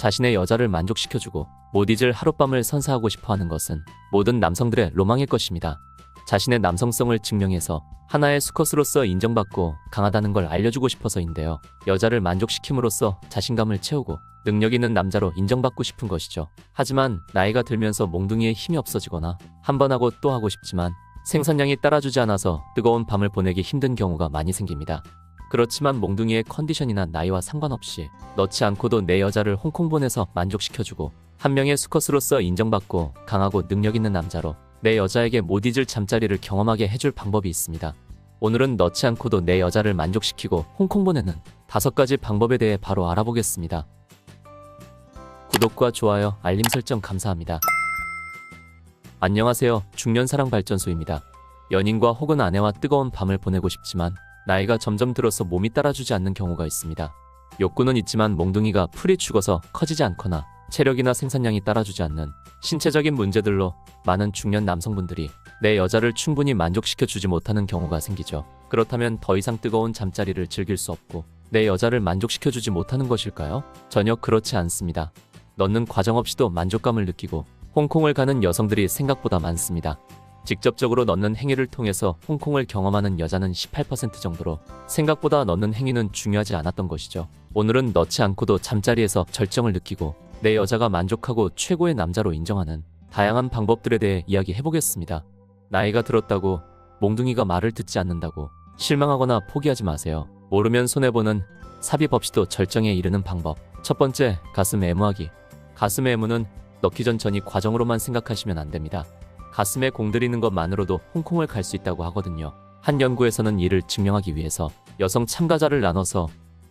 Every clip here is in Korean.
자신의 여자를 만족시켜주고 못 잊을 하룻밤을 선사하고 싶어 하는 것은 모든 남성들의 로망일 것입니다. 자신의 남성성을 증명해서 하나의 수컷으로서 인정받고 강하다는 걸 알려주고 싶어서인데요. 여자를 만족시킴으로써 자신감을 채우고 능력 있는 남자로 인정받고 싶은 것이죠. 하지만 나이가 들면서 몽둥이에 힘이 없어지거나 한 번 하고 또 하고 싶지만 생산량이 따라주지 않아서 뜨거운 밤을 보내기 힘든 경우가 많이 생깁니다. 그렇지만 몽둥이의 컨디션이나 나이와 상관없이 넣지 않고도 내 여자를 홍콩 보내서 만족시켜주고 한 명의 수컷으로서 인정받고 강하고 능력 있는 남자로 내 여자에게 못 잊을 잠자리를 경험하게 해줄 방법이 있습니다. 오늘은 넣지 않고도 내 여자를 만족시키고 홍콩 보내는 다섯 가지 방법에 대해 바로 알아보겠습니다. 구독과 좋아요, 알림 설정 감사합니다. 안녕하세요. 중년 사랑 발전소입니다. 연인과 혹은 아내와 뜨거운 밤을 보내고 싶지만 나이가 점점 들어서 몸이 따라주지 않는 경우가 있습니다. 욕구는 있지만 몽둥이가 풀이 죽어서 커지지 않거나 체력이나 생산량이 따라주지 않는 신체적인 문제들로 많은 중년 남성분들이 내 여자를 충분히 만족시켜 주지 못하는 경우가 생기죠. 그렇다면 더 이상 뜨거운 잠자리를 즐길 수 없고 내 여자를 만족시켜 주지 못하는 것일까요? 전혀 그렇지 않습니다. 넣는 과정 없이도 만족감을 느끼고 홍콩을 가는 여성들이 생각보다 많습니다. 직접적으로 넣는 행위를 통해서 홍콩을 경험하는 여자는 18% 정도로 생각보다 넣는 행위는 중요하지 않았던 것이죠. 오늘은 넣지 않고도 잠자리에서 절정을 느끼고 내 여자가 만족하고 최고의 남자로 인정하는 다양한 방법들에 대해 이야기해 보겠습니다. 나이가 들었다고 몽둥이가 말을 듣지 않는다고 실망하거나 포기하지 마세요. 모르면 손해보는 삽입 없이도 절정에 이르는 방법. 첫 번째, 가슴 애무하기. 가슴 애무는 넣기 전 전이 과정으로만 생각하시면 안 됩니다. 가슴에 공들이는 것만으로도 홍콩을 갈 수 있다고 하거든요. 한 연구에서는 이를 증명하기 위해서 여성 참가자를 나눠서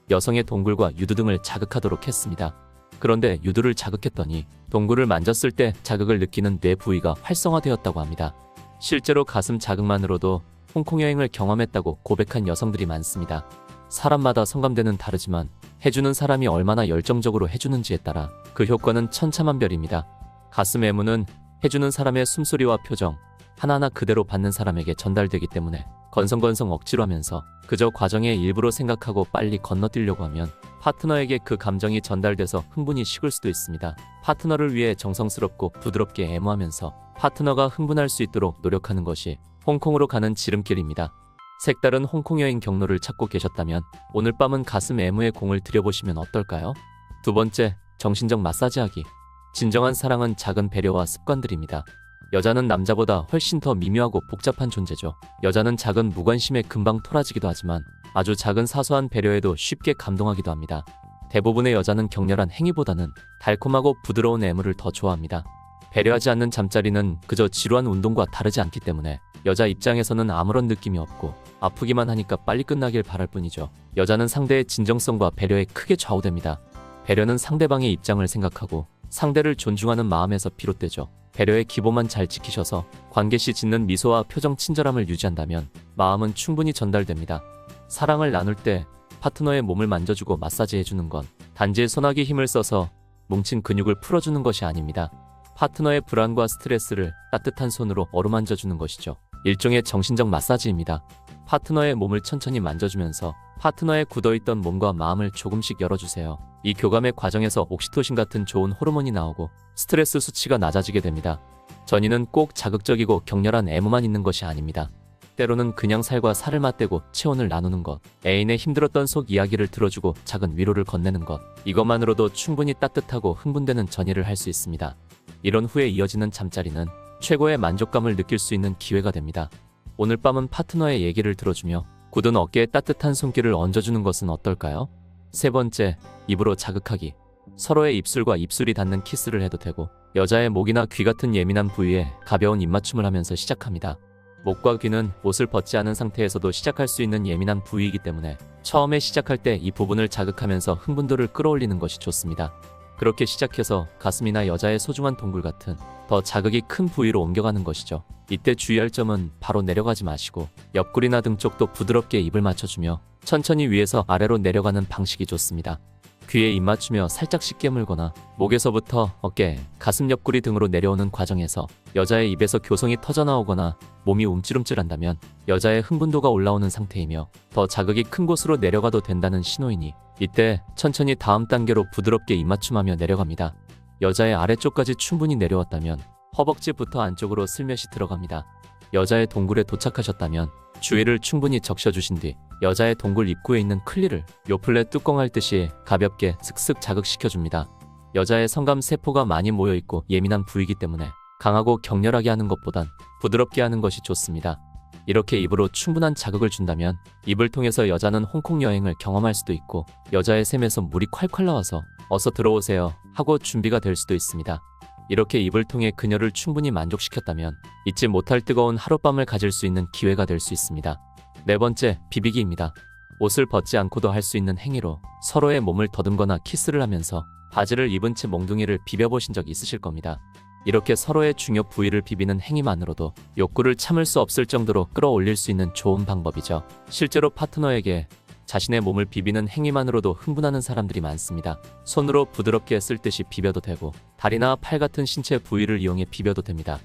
여성의 동굴과 유두 등을 자극하도록 했습니다. 그런데 유두를 자극했더니 동굴을 만졌을 때 자극을 느끼는 뇌 부위가 활성화되었다고 합니다. 실제로 가슴 자극만으로도 홍콩 여행을 경험했다고 고백한 여성들이 많습니다. 사람마다 성감대는 다르지만 해주는 사람이 얼마나 열정적으로 해주는지에 따라 그 효과는 천차만별입니다. 가슴 애무는 해주는 사람의 숨소리와 표정 하나하나 그대로 받는 사람에게 전달되기 때문에 건성건성 억지로 하면서 그저 과정의 일부로 생각하고 빨리 건너뛰려고 하면 파트너에게 그 감정이 전달돼서 흥분이 식을 수도 있습니다. 파트너를 위해 정성스럽고 부드럽게 애무하면서 파트너가 흥분할 수 있도록 노력하는 것이 홍콩으로 가는 지름길입니다. 색다른 홍콩 여행 경로를 찾고 계셨다면 오늘 밤은 가슴 애무에 공을 들여보시면 어떨까요? 두 번째, 정신적 마사지하기. 진정한 사랑은 작은 배려와 습관들입니다. 여자는 남자보다 훨씬 더 미묘하고 복잡한 존재죠. 여자는 작은 무관심에 금방 토라지기도 하지만 아주 작은 사소한 배려에도 쉽게 감동하기도 합니다. 대부분의 여자는 격렬한 행위보다는 달콤하고 부드러운 애무를 더 좋아합니다. 배려하지 않는 잠자리는 그저 지루한 운동과 다르지 않기 때문에 여자 입장에서는 아무런 느낌이 없고 아프기만 하니까 빨리 끝나길 바랄 뿐이죠. 여자는 상대의 진정성과 배려에 크게 좌우됩니다. 배려는 상대방의 입장을 생각하고 상대를 존중하는 마음에서 비롯되죠. 배려의 기본만 잘 지키셔서 관계 시 짓는 미소와 표정 친절함을 유지한다면 마음은 충분히 전달됩니다. 사랑을 나눌 때 파트너의 몸을 만져주고 마사지해주는 건 단지 손아귀 힘을 써서 뭉친 근육을 풀어주는 것이 아닙니다. 파트너의 불안과 스트레스를 따뜻한 손으로 어루만져주는 것이죠. 일종의 정신적 마사지입니다. 파트너의 몸을 천천히 만져주면서 파트너의 굳어있던 몸과 마음을 조금씩 열어주세요. 이 교감의 과정에서 옥시토신 같은 좋은 호르몬이 나오고 스트레스 수치가 낮아지게 됩니다. 전이는 꼭 자극적이고 격렬한 애무만 있는 것이 아닙니다. 때로는 그냥 살과 살을 맞대고 체온을 나누는 것, 애인의 힘들었던 속 이야기를 들어주고 작은 위로를 건네는 것, 이것만으로도 충분히 따뜻하고 흥분되는 전이를 할 수 있습니다. 이런 후에 이어지는 잠자리는 최고의 만족감을 느낄 수 있는 기회가 됩니다. 오늘 밤은 파트너의 얘기를 들어주며 굳은 어깨에 따뜻한 손길을 얹어주는 것은 어떨까요? 세 번째, 입으로 자극하기. 서로의 입술과 입술이 닿는 키스를 해도 되고 여자의 목이나 귀 같은 예민한 부위에 가벼운 입맞춤을 하면서 시작합니다. 목과 귀는 옷을 벗지 않은 상태에서도 시작할 수 있는 예민한 부위이기 때문에 처음에 시작할 때 이 부분을 자극하면서 흥분도를 끌어올리는 것이 좋습니다. 그렇게 시작해서 가슴이나 여자의 소중한 동굴 같은 더 자극이 큰 부위로 옮겨가는 것이죠. 이때 주의할 점은 바로 내려가지 마시고 옆구리나 등 쪽도 부드럽게 입을 맞춰주며 천천히 위에서 아래로 내려가는 방식이 좋습니다. 귀에 입 맞추며 살짝씩 깨물거나 목에서부터 어깨, 가슴 옆구리 등으로 내려오는 과정에서 여자의 입에서 교성이 터져나오거나 몸이 움찔움찔한다면 여자의 흥분도가 올라오는 상태이며 더 자극이 큰 곳으로 내려가도 된다는 신호이니 이때 천천히 다음 단계로 부드럽게 입맞춤하며 내려갑니다. 여자의 아래쪽까지 충분히 내려왔다면 허벅지부터 안쪽으로 슬며시 들어갑니다. 여자의 동굴에 도착하셨다면 주위를 충분히 적셔주신 뒤 여자의 동굴 입구에 있는 클리를 요플레 뚜껑 핥듯이 가볍게 슥슥 자극시켜줍니다. 여자의 성감 세포가 많이 모여있고 예민한 부위이기 때문에 강하고 격렬하게 하는 것보단 부드럽게 하는 것이 좋습니다. 이렇게 입으로 충분한 자극을 준다면 입을 통해서 여자는 홍콩 여행을 경험할 수도 있고 여자의 샘에서 물이 콸콸 나와서 어서 들어오세요 하고 준비가 될 수도 있습니다. 이렇게 입을 통해 그녀를 충분히 만족시켰다면 잊지 못할 뜨거운 하룻밤을 가질 수 있는 기회가 될 수 있습니다. 네 번째, 비비기입니다. 옷을 벗지 않고도 할 수 있는 행위로 서로의 몸을 더듬거나 키스를 하면서 바지를 입은 채 몽둥이를 비벼보신 적 있으실 겁니다. 이렇게 서로의 중요 부위를 비비는 행위만으로도 욕구를 참을 수 없을 정도로 끌어올릴 수 있는 좋은 방법이죠. 실제로 파트너에게 자신의 몸을 비비는 행위만으로도 흥분하는 사람들이 많습니다. 손으로 부드럽게 쓸 듯이 비벼도 되고 다리나 팔 같은 신체 부위를 이용해 비벼도 됩니다.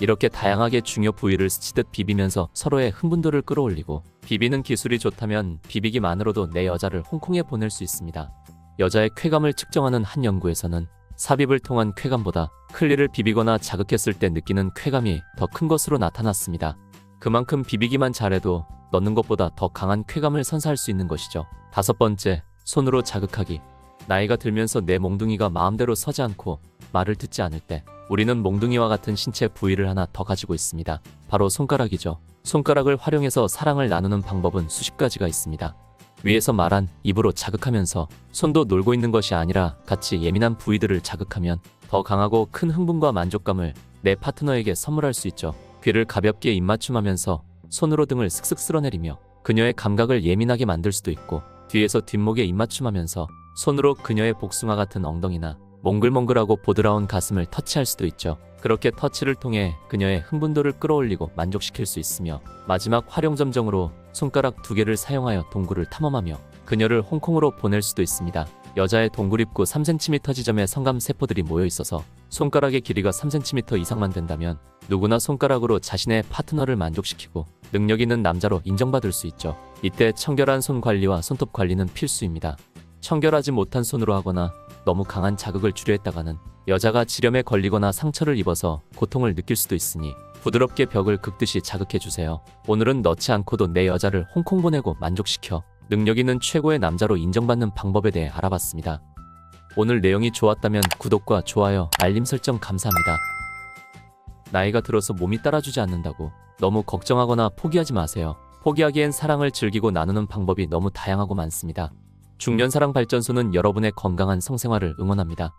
이렇게 다양하게 중요 부위를 스치듯 비비면서 서로의 흥분도를 끌어올리고 비비는 기술이 좋다면 비비기만으로도 내 여자를 홍콩에 보낼 수 있습니다. 여자의 쾌감을 측정하는 한 연구에서는 삽입을 통한 쾌감보다 클리를 비비거나 자극했을 때 느끼는 쾌감이 더 큰 것으로 나타났습니다. 그만큼 비비기만 잘해도 넣는 것보다 더 강한 쾌감을 선사할 수 있는 것이죠. 다섯 번째, 손으로 자극하기. 나이가 들면서 내 몽둥이가 마음대로 서지 않고 말을 듣지 않을 때 우리는 몽둥이와 같은 신체 부위를 하나 더 가지고 있습니다. 바로 손가락이죠. 손가락을 활용해서 사랑을 나누는 방법은 수십 가지가 있습니다. 위에서 말한 입으로 자극하면서 손도 놀고 있는 것이 아니라 같이 예민한 부위들을 자극하면 더 강하고 큰 흥분과 만족감을 내 파트너에게 선물할 수 있죠. 귀를 가볍게 입맞춤하면서 손으로 등을 슥슥 쓸어내리며 그녀의 감각을 예민하게 만들 수도 있고 뒤에서 뒷목에 입맞춤하면서 손으로 그녀의 복숭아 같은 엉덩이나 몽글몽글하고 보드라운 가슴을 터치할 수도 있죠. 그렇게 터치를 통해 그녀의 흥분도를 끌어올리고 만족시킬 수 있으며 마지막 활용 점정으로 손가락 두 개를 사용하여 동굴을 탐험하며 그녀를 홍콩으로 보낼 수도 있습니다. 여자의 동굴 입구 3cm 지점에 성감 세포들이 모여 있어서 손가락의 길이가 3cm 이상만 된다면 누구나 손가락으로 자신의 파트너를 만족시키고 능력 있는 남자로 인정받을 수 있죠. 이때 청결한 손 관리와 손톱 관리는 필수입니다. 청결하지 못한 손으로 하거나 너무 강한 자극을 주려 했다가는 여자가 지렴에 걸리거나 상처를 입어서 고통을 느낄 수도 있으니 부드럽게 벽을 긁듯이 자극해 주세요. 오늘은 넣지 않고도 내 여자를 홍콩 보내고 만족시켜 능력 있는 최고의 남자로 인정받는 방법에 대해 알아봤습니다. 오늘 내용이 좋았다면 구독과 좋아요, 알림 설정 감사합니다. 나이가 들어서 몸이 따라주지 않는다고 너무 걱정하거나 포기하지 마세요. 포기하기엔 사랑을 즐기고 나누는 방법이 너무 다양하고 많습니다. 중년사랑 발전소는 여러분의 건강한 성생활을 응원합니다.